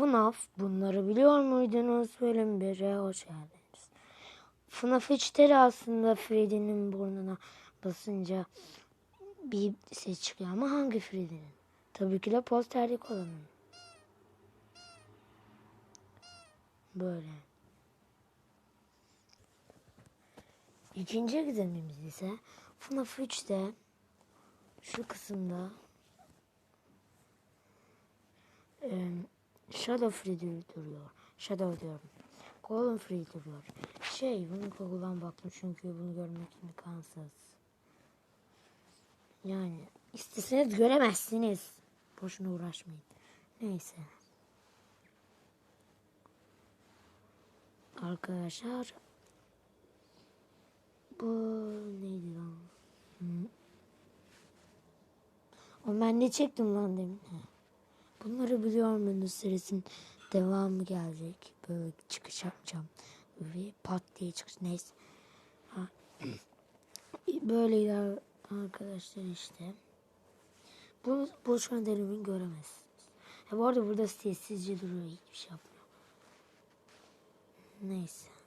FNAF bunları biliyor muydunuz? Bölüm 1'e hoş geldiniz. FNAF 3'te de aslında Freddy'nin burnuna basınca bir ses çıkıyor ama hangi Freddy'nin? Tabii ki de posterdeki olanın. Böyle. İkinci gizemimiz ise FNAF 3'te şu kısımda e, Shadow Freddy duruyor. Shadow diyorum. Golden Freddy duruyor. Şey bunu Google'dan baktım çünkü bunu görmek imkansız. Yani isteseniz göremezsiniz. Boşuna uğraşmayın. Neyse. Arkadaşlar bu neydi lan? Hı. O ben ne çektim lan demin? Bunları biliyor musunuz serisinin devamı gelecek. Böyle çıkış yapacağım. Ve pat diye çıkış. Neyse. Ha. Böyleydi arkadaşlar işte. Bu boşuna delimin göremezsiniz. Ha, bu arada burada sessizce duruyor. Hiçbir şey yapmıyor. Neyse.